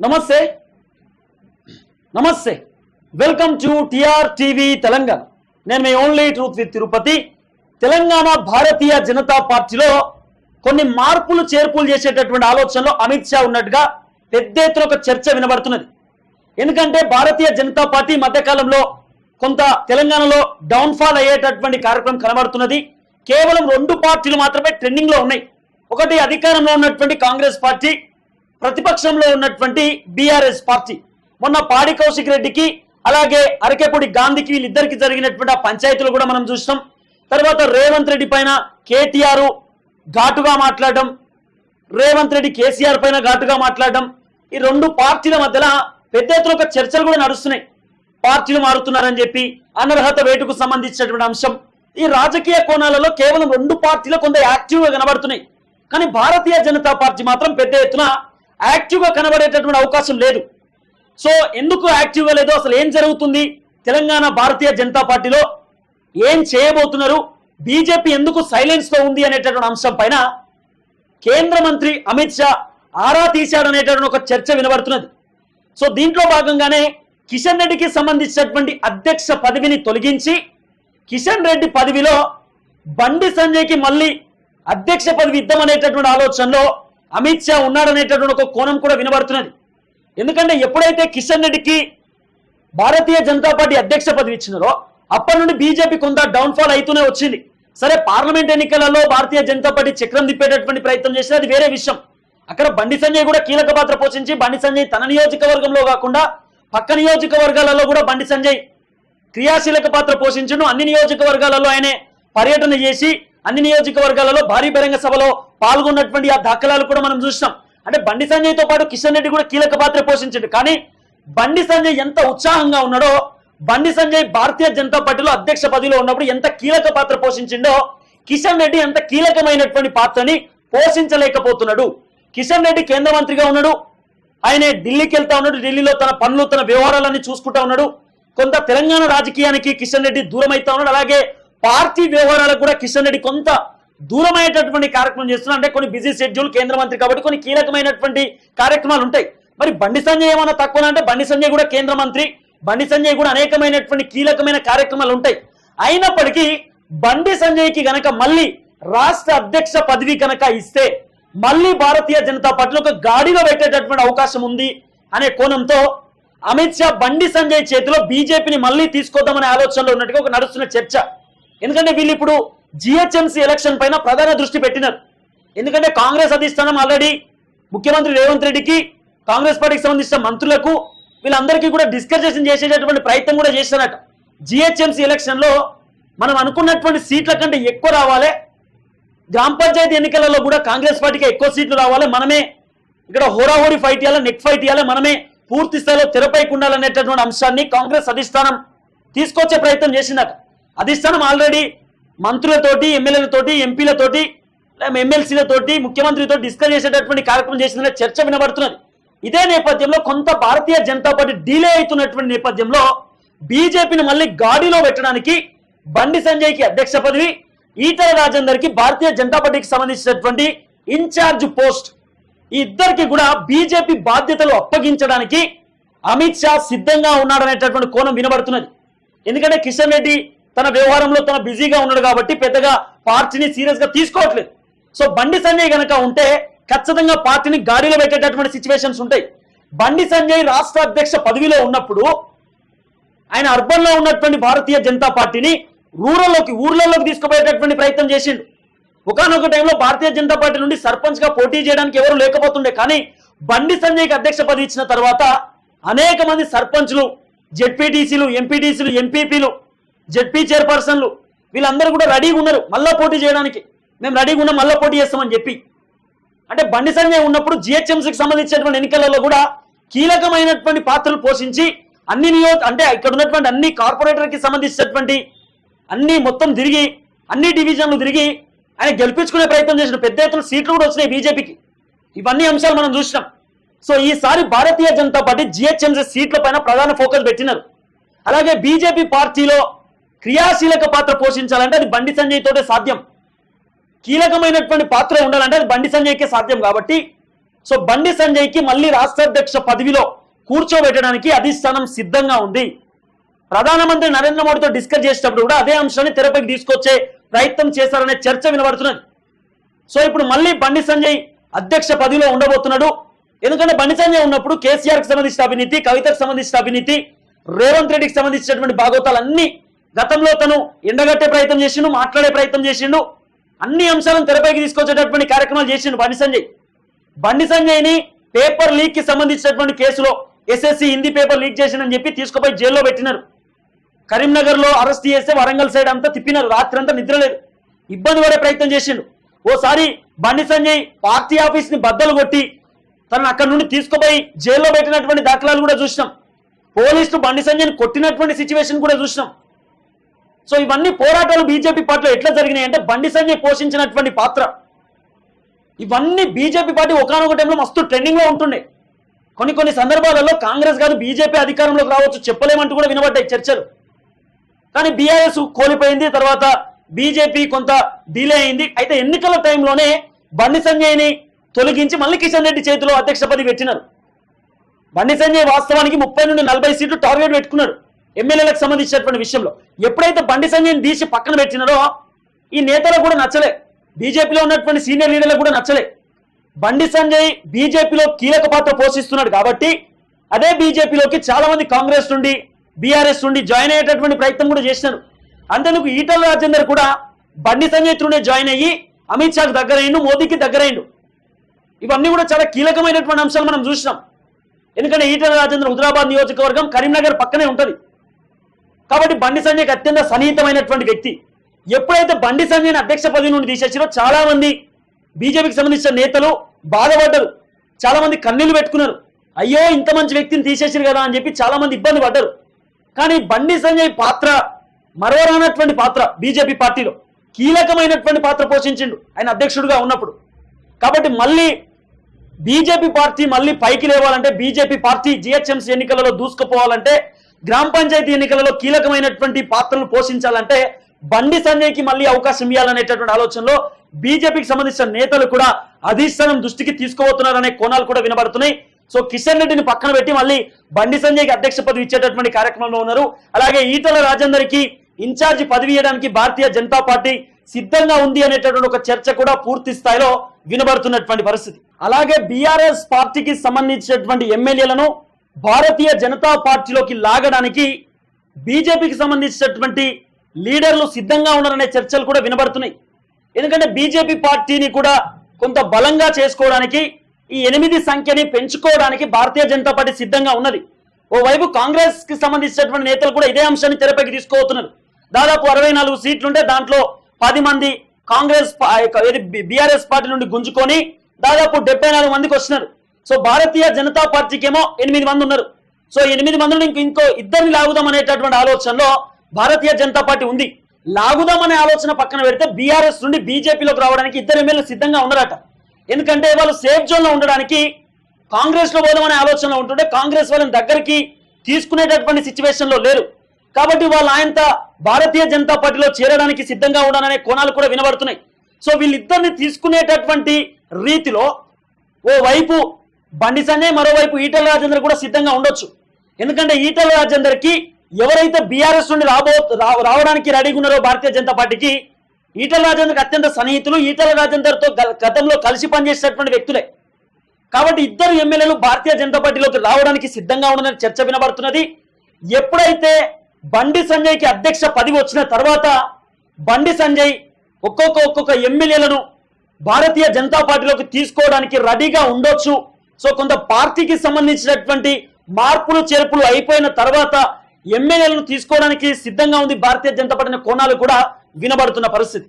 నమస్తే. నమస్తే. Welcome to TR TV Telangana నేను మీ only truth with Tirupati Telangana Bharatiya Janata పార్టీలో కొన్ని మార్పులు చేర్పులు చేసేటటువంటి ఆలోచనలో అమిత్ షా ఉన్నట్టుగా పెద్ద ఎత్తున ఒక చర్చ వినబడుతున్నది. ఎందుకంటే భారతీయ జనతా పార్టీ మధ్యకాలంలో కొంత తెలంగాణలో డౌన్ఫాల్ అయ్యేటటువంటి కార్యక్రమం కనబడుతున్నది. కేవలం రెండు పార్టీలు మాత్రమే ట్రెండింగ్లో ఉన్నాయి. ఒకటి అధికారంలో ఉన్నటువంటి కాంగ్రెస్ పార్టీ ప్రతిపక్షంలో ఉన్నటువంటి బీఆర్ఎస్ పార్టీ. మొన్న పాడి కౌశిక్ రెడ్డికి అలాగే అరకెపూడి గాంధీకి వీళ్ళిద్దరికి జరిగినటువంటి ఆ పంచాయతీలు కూడా మనం చూసినాం. తర్వాత రేవంత్ రెడ్డి పైన కేటీఆర్ ఘాటుగా మాట్లాడడం రేవంత్ రెడ్డి కేసీఆర్ పైన ఘాటుగా మాట్లాడడం ఈ రెండు పార్టీల మధ్యలో పెద్ద ఎత్తున ఒక చర్చలు కూడా నడుస్తున్నాయి. పార్టీలు మారుతున్నారని చెప్పి అనర్హత వేటుకు సంబంధించినటువంటి అంశం. ఈ రాజకీయ కోణాలలో కేవలం రెండు పార్టీలు కొంత యాక్టివ్గా కనబడుతున్నాయి. కానీ భారతీయ జనతా పార్టీ మాత్రం పెద్ద ఎత్తున యాక్టివ్గా కనబడేటటువంటి అవకాశం లేదు. సో ఎందుకు యాక్టివ్గా లేదు? అసలు ఏం జరుగుతుంది? తెలంగాణ భారతీయ జనతా పార్టీలో ఏం చేయబోతున్నారు? బీజేపీ ఎందుకు సైలెన్స్లో ఉంది అనేటటువంటి అంశం పైన కేంద్ర మంత్రి అమిత్ షా ఆరా తీశాడనేటటువంటి ఒక చర్చ వినబడుతున్నది. సో దీంట్లో భాగంగానే కిషన్ రెడ్డికి సంబంధించినటువంటి అధ్యక్ష పదవిని తొలగించి కిషన్ రెడ్డి పదవిలో బండి సంజయ్కి మళ్ళీ అధ్యక్ష పదవి ఇద్దామనేటటువంటి ఆలోచనలో అమిత్ షా ఉన్నాడనేటటువంటి ఒక కోణం కూడా వినబడుతున్నది. ఎందుకంటే ఎప్పుడైతే కిషన్ రెడ్డికి భారతీయ జనతా పార్టీ అధ్యక్ష పదవి ఇచ్చినారో అప్పటి నుండి బీజేపీ కొంత డౌన్ఫాల్ అవుతూనే వచ్చింది. సరే పార్లమెంట్ ఎన్నికలలో భారతీయ జనతా పార్టీ చక్రం తిప్పేటటువంటి ప్రయత్నం చేసినా అది వేరే విషయం. అక్కడ బండి సంజయ్ కూడా కీలక పాత్ర పోషించి బండి సంజయ్ తన నియోజకవర్గంలో కాకుండా పక్క నియోజకవర్గాలలో కూడా బండి సంజయ్ క్రియాశీలక పాత్ర పోషించను అన్ని నియోజకవర్గాలలో ఆయనే పర్యటన చేసి అన్ని నియోజకవర్గాలలో భారీ బహిరంగ సభలో పాల్గొన్నటువంటి ఆ దాఖలాలు కూడా మనం చూసినాం. అంటే బండి సంజయ్తో పాటు కిషన్ రెడ్డి కూడా కీలక పాత్ర పోషించాడు. కానీ బండి సంజయ్ ఎంత ఉత్సాహంగా ఉన్నాడో బండి సంజయ్ భారతీయ జనతా పార్టీలో అధ్యక్ష పదవిలో ఉన్నప్పుడు ఎంత కీలక పాత్ర పోషించిండో కిషన్ రెడ్డి ఎంత కీలకమైనటువంటి పాత్రని పోషించలేకపోతున్నాడు. కిషన్ రెడ్డి కేంద్ర మంత్రిగా ఉన్నాడు. ఆయన ఢిల్లీకి వెళ్తా ఉన్నాడు. ఢిల్లీలో తన పనులు తన వ్యవహారాలన్నీ చూసుకుంటా ఉన్నాడు. కొంత తెలంగాణ రాజకీయానికి కిషన్ రెడ్డి దూరం అవుతా ఉన్నాడు. అలాగే పార్టీ వ్యవహారాలకు కూడా కిషన్ రెడ్డి కొంత దూరమైనటువంటి కార్యక్రమం చేస్తున్నాడు అంటే కొన్ని బిజీ షెడ్యూల్ కేంద్ర మంత్రి కాబట్టి కొన్ని కీలకమైనటువంటి కార్యక్రమాలు ఉంటాయి. మరి బండి సంజయ్ ఏమన్నా తక్కువ అంటే బండి సంజయ్ కూడా కేంద్ర మంత్రి బండి సంజయ్ కూడా అనేకమైనటువంటి కీలకమైన కార్యక్రమాలు ఉంటాయి. అయినప్పటికీ బండి సంజయ్కి గనక మళ్ళీ రాష్ట్ర అధ్యక్ష పదవి కనుక ఇస్తే మళ్ళీ భారతీయ జనతా పార్టీలో ఒక గాడిలో పెట్టేటటువంటి అవకాశం ఉంది అనే కోణంతో అమిత్ షా బండి సంజయ్ చేతిలో బీజేపీని మళ్ళీ తీసుకొద్దామనే ఆలోచనలో ఉన్నట్టుగా ఒక నడుస్తున్న చర్చ. ఎందుకంటే వీళ్ళు ఇప్పుడు జిహెచ్ఎంసీ ఎలక్షన్ పైన ప్రధాన దృష్టి పెట్టినారు. ఎందుకంటే కాంగ్రెస్ అధిష్టానం ఆల్రెడీ ముఖ్యమంత్రి రేవంత్ రెడ్డికి కాంగ్రెస్ పార్టీకి సంబంధించిన మంత్రులకు వీళ్ళందరికీ కూడా డిస్కషన్ చేసేటటువంటి ప్రయత్నం కూడా చేశారట. జిహెచ్ఎంసీ ఎలక్షన్లో మనం అనుకున్నటువంటి సీట్ల కంటే ఎక్కువ రావాలి. గ్రామ పంచాయతీ ఎన్నికలలో కూడా కాంగ్రెస్ పార్టీకి ఎక్కువ సీట్లు రావాలి. మనమే ఇక్కడ హోరాహోరీ ఫైట్ ఇవ్వాలి నెక్ ఫైట్ ఇవ్వాలి మనమే పూర్తి స్థాయిలో తెరపైకి ఉండాలనేటటువంటి అంశాన్ని కాంగ్రెస్ అధిష్టానం తీసుకొచ్చే ప్రయత్నం చేసిందట. అధిష్టానం ఆల్రెడీ మంత్రులతోటి ఎమ్మెల్యేలతోటి ఎంపీలతోటి ఎమ్మెల్సీలతోటి ముఖ్యమంత్రితో డిస్కస్ చేసేటటువంటి కార్యక్రమం చేసిందనే చర్చ వినబడుతున్నది. ఇదే నేపథ్యంలో కొంత భారతీయ జనతా పార్టీ డిలే అవుతున్నటువంటి నేపథ్యంలో బీజేపీని మళ్ళీ గాడిలో పెట్టడానికి బండి సంజయ్కి అధ్యక్ష పదవి ఈటల రాజేందర్కి భారతీయ జనతా పార్టీకి సంబంధించినటువంటి ఇన్ఛార్జ్ పోస్ట్. ఈ ఇద్దరికి కూడా బీజేపీ బాధ్యతలు అప్పగించడానికి అమిత్ షా సిద్ధంగా ఉన్నాడనేటటువంటి కోణం వినబడుతున్నది. ఎందుకంటే కిషన్ రెడ్డి తన వ్యవహారంలో తన బిజీగా ఉన్నాడు కాబట్టి పెద్దగా పార్టీని సీరియస్గా తీసుకోవట్లేదు. సో బండి సంజయ్ గనక ఉంటే ఖచ్చితంగా పార్టీని గాడిలో పెట్టేటటువంటి సిచ్యువేషన్స్ ఉంటాయి. బండి సంజయ్ రాష్ట్ర అధ్యక్ష పదవిలో ఉన్నప్పుడు ఆయన అర్బన్లో ఉన్నటువంటి భారతీయ జనతా పార్టీని రూరల్లోకి ఊర్లలోకి తీసుకుపోయేటటువంటి ప్రయత్నం చేసిండు. ఒకనొక టైంలో భారతీయ జనతా పార్టీ నుండి సర్పంచ్గా పోటీ చేయడానికి ఎవరు లేకపోతుండే కానీ బండి సంజయ్కి అధ్యక్ష పదవి ఇచ్చిన తర్వాత అనేక మంది సర్పంచ్లు జెడ్పీటీసీలు ఎంపీటీసీలు ఎంపీపీలు జెడ్పీ చైర్పర్సన్లు వీళ్ళందరూ కూడా రెడీగా ఉన్నారు మళ్ళా పోటీ చేయడానికి. మేము రెడీగా ఉన్నాం మళ్ళా పోటీ చేస్తామని చెప్పి. అంటే బండి సంజయ్ ఉన్నప్పుడు జిహెచ్ఎంసీకి సంబంధించినటువంటి ఎన్నికలలో కూడా కీలకమైనటువంటి పాత్రలు పోషించి అన్ని నియో అంటే ఇక్కడ ఉన్నటువంటి అన్ని కార్పొరేటర్కి సంబంధించినటువంటి అన్ని మొత్తం తిరిగి అన్ని డివిజన్లు తిరిగి ఆయన గెలిపించుకునే ప్రయత్నం చేసిన పెద్ద ఎత్తున సీట్లు కూడా వచ్చినాయి బీజేపీకి ఇవన్నీ అంశాలు మనం చూసినాం. సో ఈసారి భారతీయ జనతా పార్టీ జిహెచ్ఎంసీ సీట్ల పైన ప్రధాన ఫోకస్ పెట్టినారు. అలాగే బీజేపీ పార్టీలో క్రియాశీలక పాత్ర పోషించాలంటే అది బండి సంజయ్ తోటే సాధ్యం. కీలకమైనటువంటి పాత్ర ఉండాలంటే అది బండి సంజయ్కే సాధ్యం కాబట్టి సో బండి సంజయ్కి మళ్ళీ రాష్ట్రాధ్యక్ష పదవిలో కూర్చోబెట్టడానికి అధిష్టానం సిద్ధంగా ఉంది. ప్రధానమంత్రి నరేంద్ర మోడీతో డిస్కస్ చేసేటప్పుడు కూడా అదే అంశాన్ని తెరపైకి తీసుకొచ్చే ప్రయత్నం చేశారనే చర్చ వినబడుతున్నది. సో ఇప్పుడు మళ్ళీ బండి సంజయ్ అధ్యక్ష పదవిలో ఉండబోతున్నాడు. ఎందుకంటే బండి సంజయ్ ఉన్నప్పుడు కేసీఆర్కి సంబంధించిన అవినీతి కవితకు సంబంధించిన అవినీతి రేవంత్ రెడ్డికి సంబంధించినటువంటి భాగవతాలు గతంలో తను ఎండగట్టే ప్రయత్నం చేసిండు మాట్లాడే ప్రయత్నం చేసిండు. అన్ని అంశాలను తెరపైకి తీసుకొచ్చేటటువంటి కార్యక్రమాలు చేసిండు బండి సంజయ్. బండి సంజయ్ని పేపర్ లీక్కి సంబంధించినటువంటి కేసులో ఎస్ఎస్సి హిందీ పేపర్ లీక్ చేసిందని చెప్పి తీసుకుపోయి జైల్లో పెట్టినారు. కరీంనగర్లో అరెస్ట్ చేస్తే వరంగల్ సైడ్ అంతా తిప్పినారు రాత్రి అంతా నిద్ర లేదు. ఇబ్బంది పడే ప్రయత్నం చేసిండు. ఓసారి బండి సంజయ్ పార్టీ ఆఫీస్ని బద్దలు కొట్టి తనను అక్కడి నుండి తీసుకుపోయి జైల్లో పెట్టినటువంటి దాఖలాలు కూడా చూసినాం. పోలీసులు బండి సంజయ్ని కొట్టినటువంటి సిచ్యువేషన్ కూడా చూసినాం. సో ఇవన్నీ పోరాటాలు బీజేపీ పార్టీలో ఎట్లా జరిగినాయి అంటే బండి సంజయ్ పోషించినటువంటి పాత్ర. ఇవన్నీ బీజేపీ పార్టీ ఒకనొక టైంలో మస్తు ట్రెండింగ్లో ఉంటుండే. కొన్ని కొన్ని సందర్భాలలో కాంగ్రెస్ కాదు బీజేపీ అధికారంలోకి రావచ్చు చెప్పలేమంటూ కూడా వినబడ్డాయి చర్చలు. కానీ బీఆర్ఎస్ కోల్పోయింది తర్వాత బీజేపీ కొంత డిలే అయింది. అయితే ఎన్నికల టైంలోనే బండి సంజయ్ని తొలగించి మళ్ళీ కిషన్ రెడ్డి చేతిలో అధ్యక్ష పదవి పెట్టినారు. బండి సంజయ్ వాస్తవానికి ముప్పై నుండి నలభై సీట్లు టార్గెట్ పెట్టుకున్నాడు. ఎమ్మెల్యేలకు సంబంధించినటువంటి విషయంలో ఎప్పుడైతే బండి సంజయ్ని తీసి పక్కన పెట్టినారో ఈ నేతలకు కూడా నచ్చలే. బీజేపీలో ఉన్నటువంటి సీనియర్ లీడర్లకు కూడా నచ్చలే. బండి సంజయ్ బీజేపీలో కీలక పాత్ర పోషిస్తున్నాడు కాబట్టి అదే బీజేపీలోకి చాలా మంది కాంగ్రెస్ నుండి బీఆర్ఎస్ నుండి జాయిన్ అయ్యేటటువంటి ప్రయత్నం కూడా చేసినారు. అంతేందుకు ఈటల రాజేందర్ కూడా బండి సంజయ్ త్రునే జాయిన్ అయ్యి అమిత్ షాకు దగ్గరైండు మోదీకి దగ్గరైండు. ఇవన్నీ కూడా చాలా కీలకమైనటువంటి అంశాలు మనం చూసినాం. ఎందుకంటే ఈటల రాజేంద్ర హుదరాబాద్ నియోజకవర్గం కరీంనగర్ పక్కనే ఉంటుంది. కాబట్టి బండి సంజయ్కి అత్యంత సన్నిహితమైనటువంటి వ్యక్తి. ఎప్పుడైతే బండి సంజయ్ని అధ్యక్ష పదవి నుండి తీసేసారో చాలా మంది బీజేపీకి సంబంధించిన నేతలు బాధపడ్డారు. చాలా మంది కన్నీళ్ళు పెట్టుకున్నారు. అయ్యో ఇంత మంచి వ్యక్తిని తీసేసారు కదా అని చెప్పి చాలా మంది ఇబ్బంది పడ్డారు. కానీ బండి సంజయ్ పాత్ర మరవరానటువంటి పాత్ర బీజేపీ పార్టీలో కీలకమైనటువంటి పాత్ర పోషించిండు. ఆయన అధ్యక్షుడిగా ఉన్నప్పుడు. కాబట్టి మళ్ళీ బీజేపీ పార్టీ మళ్ళీ పైకి లేవాలంటే బీజేపీ పార్టీ జిహెచ్ఎంసీ ఎన్నికలలో దూసుకుపోవాలంటే గ్రామ పంచాయతీ ఎన్నికలలో కీలకమైనటువంటి పాత్రలు పోషించాలంటే బండి సంజయ్కి మళ్ళీ అవకాశం ఇవ్వాలనేటటువంటి ఆలోచనలో బీజేపీకి సంబంధించిన నేతలు కూడా అధిష్టానం దృష్టికి తీసుకోబోతున్నారనే కోణాలు కూడా వినబడుతున్నాయి. సో కిషన్ రెడ్డిని పక్కన పెట్టి మళ్ళీ బండి సంజయ్కి అధ్యక్ష పదవి ఇచ్చేటటువంటి కార్యక్రమంలో ఉన్నారు. అలాగే ఈటల రాజేందర్కి ఇన్ఛార్జి పదవి ఇవ్వడానికి భారతీయ జనతా పార్టీ సిద్ధంగా ఉంది అనేటటువంటి ఒక చర్చ కూడా పూర్తి స్థాయిలో వినబడుతున్నటువంటి పరిస్థితి. అలాగే బీఆర్ఎస్ పార్టీకి సంబంధించినటువంటి ఎమ్మెల్యేలను భారతీయ జనతా పార్టీలోకి లాగడానికి బీజేపీకి సంబంధించినటువంటి లీడర్లు సిద్ధంగా ఉన్నారనే చర్చలు కూడా వినబడుతున్నాయి. ఎందుకంటే బీజేపీ పార్టీని కూడా కొంత బలంగా చేసుకోవడానికి ఈ ఎనిమిది సంఖ్యని పెంచుకోవడానికి భారతీయ జనతా పార్టీ సిద్ధంగా ఉన్నది. ఓవైపు కాంగ్రెస్కి సంబంధించినటువంటి నేతలు కూడా ఇదే అంశాన్ని తెరపైకి తీసుకోబోతున్నారు. దాదాపు అరవై నాలుగు సీట్లుంటే దాంట్లో పది మంది కాంగ్రెస్ బీఆర్ఎస్ పార్టీ నుండి గుంజుకొని దాదాపు డెబ్బై నాలుగు మందికి వస్తున్నారు సో భారతీయ జనతా పార్టీకి ఏమో ఎనిమిది మంది ఉన్నారు. సో ఎనిమిది మందిని ఇంకో ఇంకో ఇద్దరిని లాగుదాం అనేటటువంటి ఆలోచనలో భారతీయ జనతా పార్టీ ఉంది. లాగుదాం అనే ఆలోచన పక్కన పెడితే బీఆర్ఎస్ నుండి బీజేపీలోకి రావడానికి ఇద్దరు ఎమ్మెల్యేలు సిద్ధంగా ఉన్నారట. ఎందుకంటే వాళ్ళు సేఫ్ జోన్లో ఉండడానికి కాంగ్రెస్లో పోదామనే ఆలోచనలో ఉంటుంటే కాంగ్రెస్ వాళ్ళని దగ్గరికి తీసుకునేటటువంటి సిచ్యువేషన్లో లేరు. కాబట్టి వాళ్ళు ఆయనంత భారతీయ జనతా పార్టీలో చేరడానికి సిద్ధంగా ఉండాలనే కోణాలు కూడా వినబడుతున్నాయి. సో వీళ్ళిద్దరిని తీసుకునేటటువంటి రీతిలో ఓ వైపు బండి సంజయ్ మరోవైపు ఈటల రాజేందర్ కూడా సిద్ధంగా ఉండొచ్చు. ఎందుకంటే ఈటల రాజేందర్కి ఎవరైతే బీఆర్ఎస్ నుండి రాబో రావడానికి రెడీగా ఉన్నారో భారతీయ జనతా పార్టీకి ఈటల రాజేందర్కి అత్యంత సన్నిహితులు ఈటల రాజేందర్తో గతంలో కలిసి పనిచేసేటటువంటి వ్యక్తులే. కాబట్టి ఇద్దరు ఎమ్మెల్యేలు భారతీయ జనతా పార్టీలోకి రావడానికి సిద్ధంగా ఉండదని చర్చ వినబడుతున్నది. ఎప్పుడైతే బండి సంజయ్కి అధ్యక్ష పదవి వచ్చిన తర్వాత బండి సంజయ్ ఒక్కొక్క ఒక్కొక్క ఎమ్మెల్యేలను భారతీయ జనతా పార్టీలోకి తీసుకోవడానికి రెడీగా ఉండొచ్చు. సో కొంత పార్టీకి సంబంధించినటువంటి మార్పులు చేర్పులు అయిపోయిన తర్వాత ఎమ్మెల్యేలను తీసుకోవడానికి సిద్ధంగా ఉంది భారతీయ జనతా పార్టీ కోణాలు కూడా వినబడుతున్న పరిస్థితి.